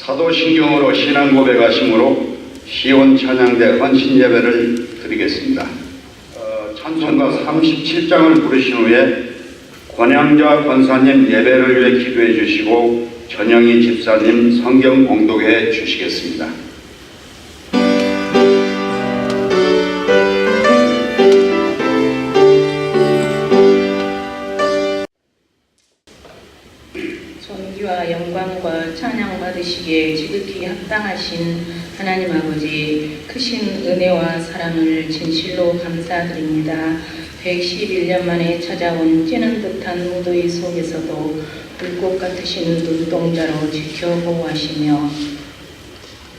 사도신경으로 신앙 고백하심으로 시온 찬양대 헌신 예배를 드리겠습니다. 어, 찬송가 37장을 부르신 후에 권양자 권사님 예배를 위해 기도해 주시고 전영희 집사님 성경 공독해 주시겠습니다. 시기에 지극히 합당하신 하나님 아버지 크신 은혜와 사랑을 진실로 감사드립니다. 111년 만에 찾아온 찌는 듯한 무더위 속에서도 불꽃 같으신 눈동자로 지켜 보호하시며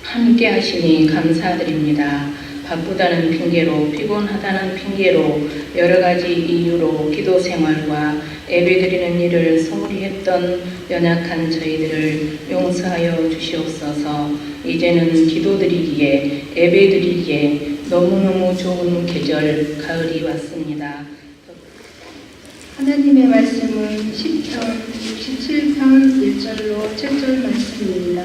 함께 하시니 감사드립니다. 바쁘다는 핑계로 피곤하다는 핑계로 여러 가지 이유로 기도 생활과 예배드리는 일을 소홀히 했던 연약한 저희들을 용서하여 주시옵소서. 이제는 기도드리기에 예배드리기에 너무너무 좋은 계절 가을이 왔습니다. 하나님의 말씀은 10편, 67편 1절로 7절 말씀입니다.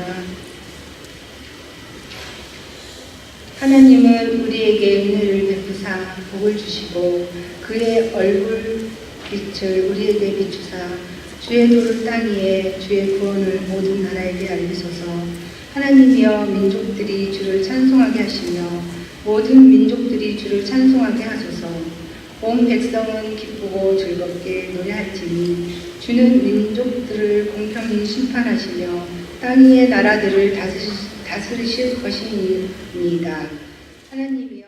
하나님은 우리에게 은혜를 베푸사 복을 주시고 그의 얼굴 빛을 우리에게 비추사 주의 도를 땅 위에 주의 구원을 모든 나라에게 알리소서 하나님이여 민족들이 주를 찬송하게 하시며 모든 민족들이 주를 찬송하게 하소서 온 백성은 기쁘고 즐겁게 노래할지니 주는 민족들을 공평히 심판하시며 땅 위의 나라들을 다스리, 다스리실 것이니이다. 하나님이여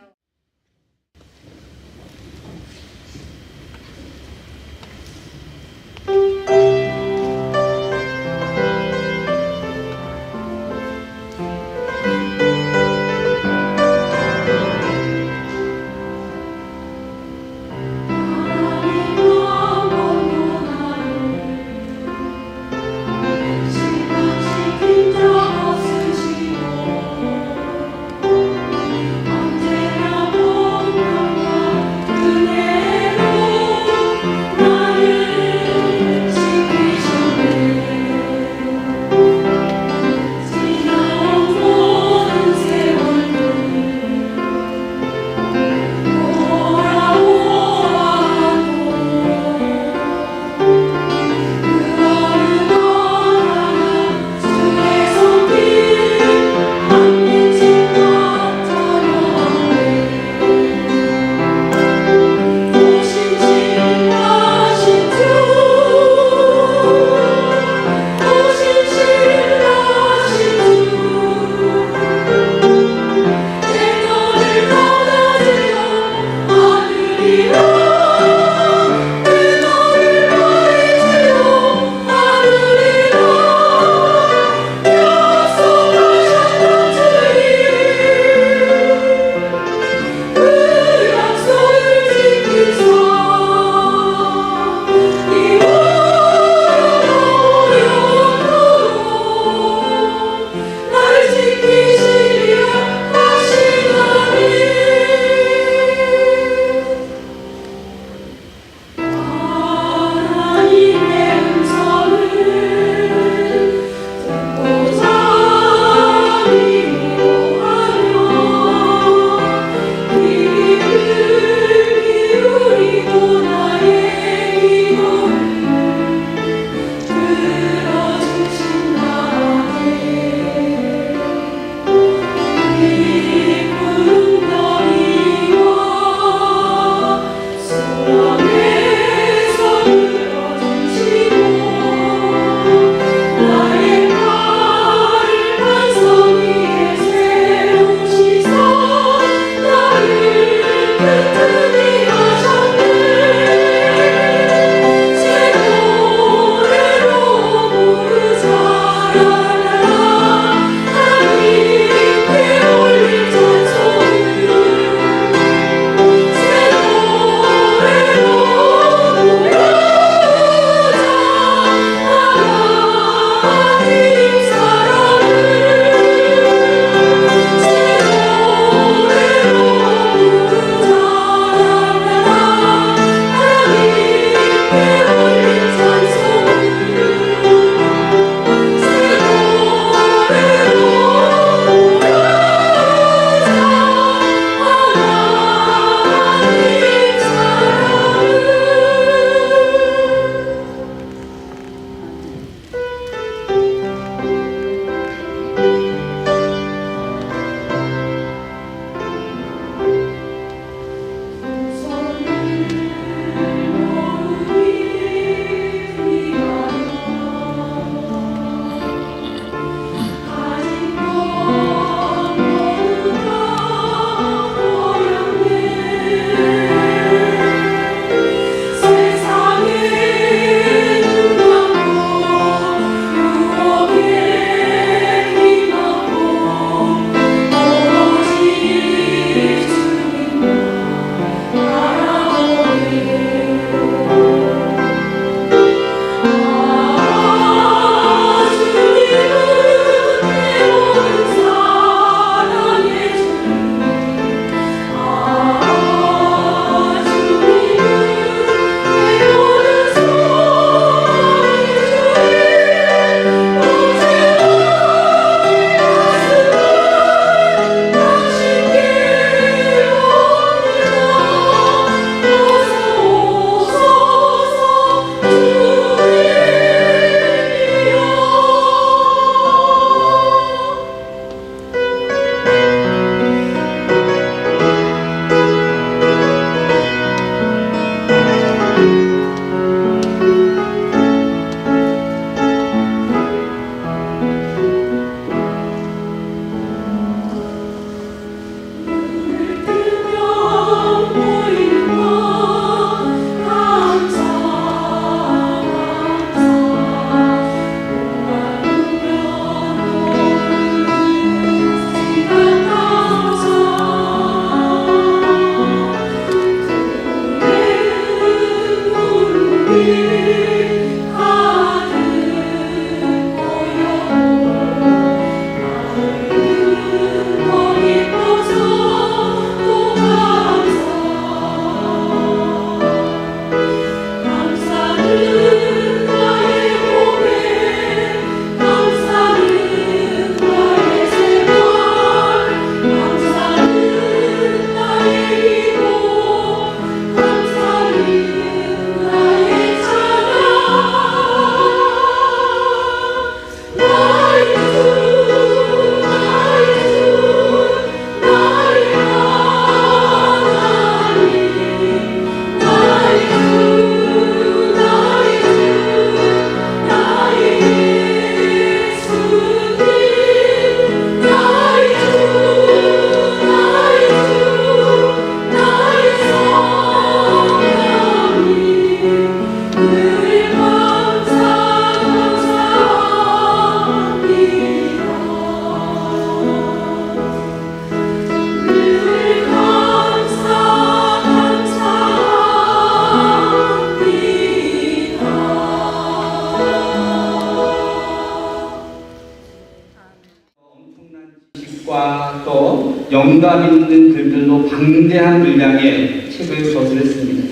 영감 있는 글들로 방대한 분량의 책을 저술했습니다.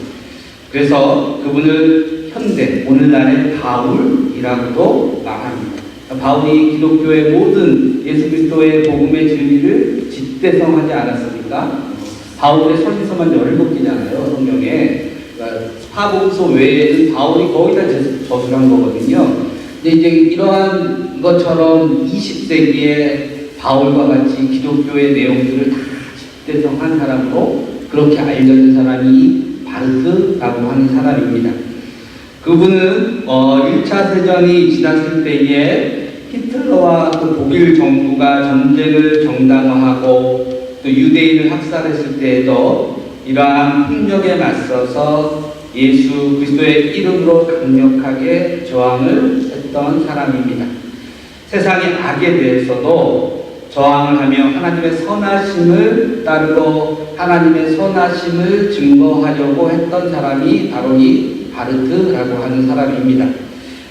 그래서 그분을 현대 오늘날의 바울이라고도 말합니다. 바울이 기독교의 모든 예수 그리스도의 복음의 진리를 집대성하지 않았습니까? 바울의 서신서만 17개잖아요, 성경에. 그러니까 사복서 외에는 바울이 거의 다 저술한 거거든요. 근데 이제 이러한 것처럼 20세기에 바울과 같이 기독교의 내용들을 다 집대성한 사람으로 그렇게 알려진 사람이 바르트라고 하는 사람입니다. 그분은 어, 1차 세전이 지났을 때에 히틀러와 그 독일 정부가 전쟁을 정당화하고 또 유대인을 학살했을 때에도 이러한 폭력에 맞서서 예수 그리스도의 이름으로 강력하게 저항을 했던 사람입니다. 세상의 악에 대해서도 저항을 하며 하나님의 선하심을 따르고 하나님의 선하심을 증거하려고 했던 사람이 바로 이 바르트라고 하는 사람입니다.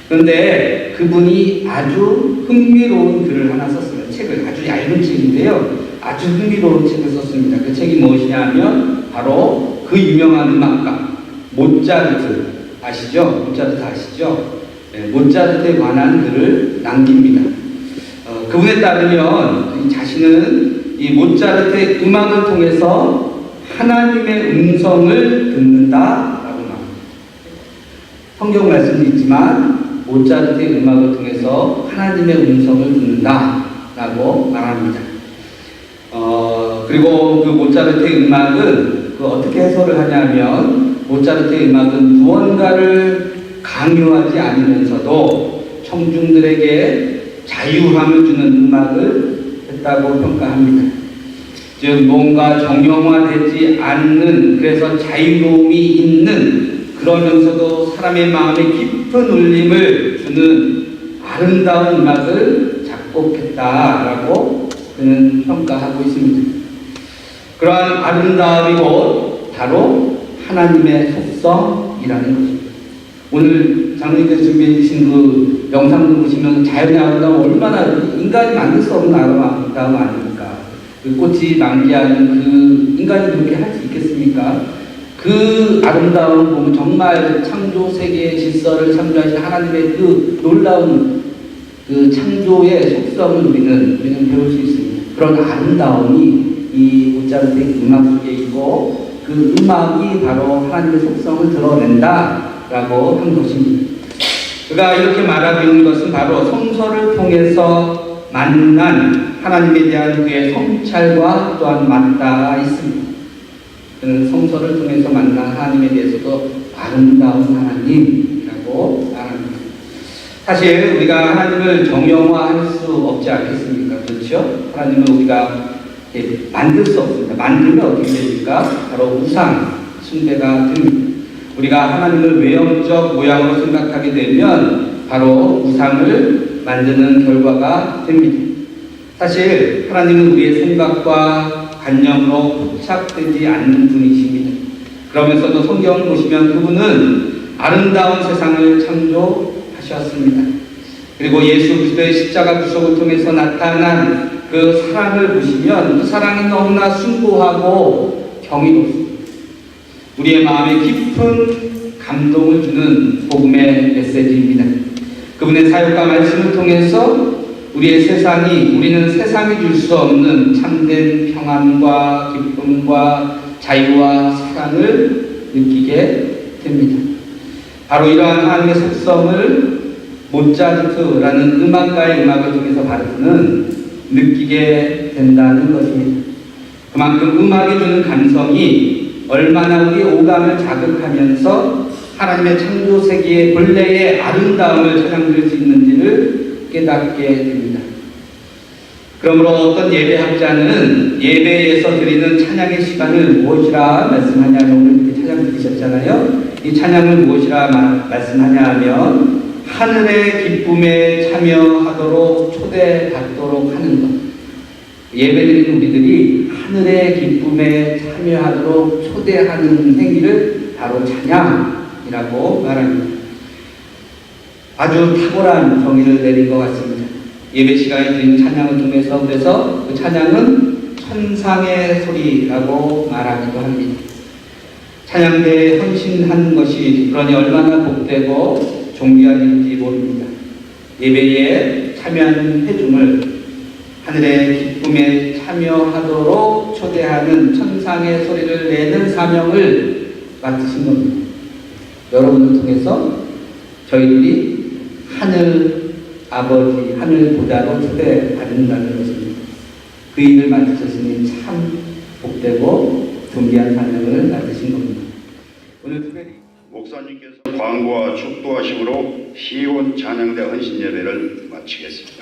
그런데 그분이 아주 흥미로운 글을 하나 썼어요. 책을 아주 얇은 책인데요. 아주 흥미로운 책을 썼습니다. 그 책이 무엇이냐면 바로 그 유명한 음악가 모차르트 아시죠? 모차르트 아시죠? 네, 모차르트에 관한 글을 남깁니다. 어, 그분에 따르면 이 자신은 이 모차르트의 음악을 통해서 하나님의 음성을 듣는다라고 말합니다. 성경 말씀도 있지만 모차르트의 음악을 통해서 하나님의 음성을 듣는다라고 말합니다. 어, 그리고 그 모차르트의 음악은 그 어떻게 해설을 하냐면 모차르트의 음악은 무언가를 강요하지 않으면서도 청중들에게 자유함을 주는 음악을 했다고 평가합니다. 즉 뭔가 정형화되지 않는 그래서 자유로움이 있는 그러면서도 사람의 마음에 깊은 울림을 주는 아름다운 음악을 작곡했다라고 그는 평가하고 있습니다. 그러한 아름다움이 곧 바로 하나님의 속성이라는 것입니다. 오늘 장로님께서 준비해 주신 그 영상을 보시면 자연의 아름다움 얼마나 인간이 만들 수 없는 아름다움 아닙니까? 그 꽃이 만개하는 그 인간이 그렇게 할 수 있겠습니까? 그 아름다움을 보면 정말 창조 세계의 질서를 창조하신 하나님의 그 놀라운 그 창조의 속성을 우리는 우리는 배울 수 있습니다. 그런 아름다움이 이 모차르트의 음악 속에 있고 그 음악이 바로 하나님의 속성을 드러낸다 라고 한 것입니다. 그가 이렇게 말하고 있는 것은 바로 성서를 통해서 만난 하나님에 대한 그의 성찰과 또한 맞닿아 있습니다. 그는 성서를 통해서 만난 하나님에 대해서도 아름다운 하나님이라고 말합니다. 사실 우리가 하나님을 정형화할 수 없지 않겠습니까? 그렇죠? 하나님은 우리가 만들 수 없습니다. 만들면 어떻게 됩니까? 바로 우상 숭배가 됩니다. 우리가 하나님을 외형적 모양으로 생각하게 되면 바로 우상을 만드는 결과가 됩니다. 사실 하나님은 우리의 생각과 관념으로 포착되지 않는 분이십니다. 그러면서도 성경을 보시면 그분은 아름다운 세상을 창조하셨습니다. 그리고 예수 그리스도의 십자가 구속을 통해서 나타난 그 사랑을 보시면 그 사랑이 너무나 숭고하고 경이롭습니다. 우리의 마음에 깊은 감동을 주는 복음의 메시지입니다. 그분의 사역과 말씀을 통해서 우리의 세상이 우리는 세상이 줄 수 없는 참된 평안과 기쁨과 자유와 사랑을 느끼게 됩니다. 바로 이러한 하나님의 속성을 모차르트라는 음악가의 음악을 통해서 바르트는 느끼게 된다는 것입니다. 그만큼 음악이 주는 감성이 얼마나 우리의 오감을 자극하면서 하나님의 창조 세계의 본래의 아름다움을 찬양드릴 수 있는지를 깨닫게 됩니다. 그러므로 어떤 예배학자는 예배에서 드리는 찬양의 시간을 무엇이라 말씀하냐면 오늘 이렇게 찬양 드리셨잖아요. 이 찬양을 무엇이라 마- 말씀하냐 하면 하늘의 기쁨에 참여하도록 초대받도록 하는 것. 예배드리는 우리들이 하늘의 기쁨에 참여하도록 초대하는 행위를 바로 찬양이라고 말합니다. 아주 탁월한 정의를 내린 것 같습니다. 예배 시간에 드리는 찬양을 통해서 그래서 그 찬양은 천상의 소리라고 말하기도 합니다. 찬양대에 헌신한 것이 그러니 얼마나 복되고 존귀한 일인지 모릅니다. 예배에 참여하는 회중을 하늘의 기쁨에 참여하도록 초대하는 천상의 소리를 내는 사명을 맡으신 겁니다. 여러분을 통해서 저희들이 하늘 아버지, 하늘 보다로 초대받는다는 것입니다. 그 일을 맡으셨으니 참 복되고 존귀한 사명을 맡으신 겁니다. 오늘 특별히 목사님께서 광고와 축도하심으로 시온 찬양대 헌신 예배를 마치겠습니다.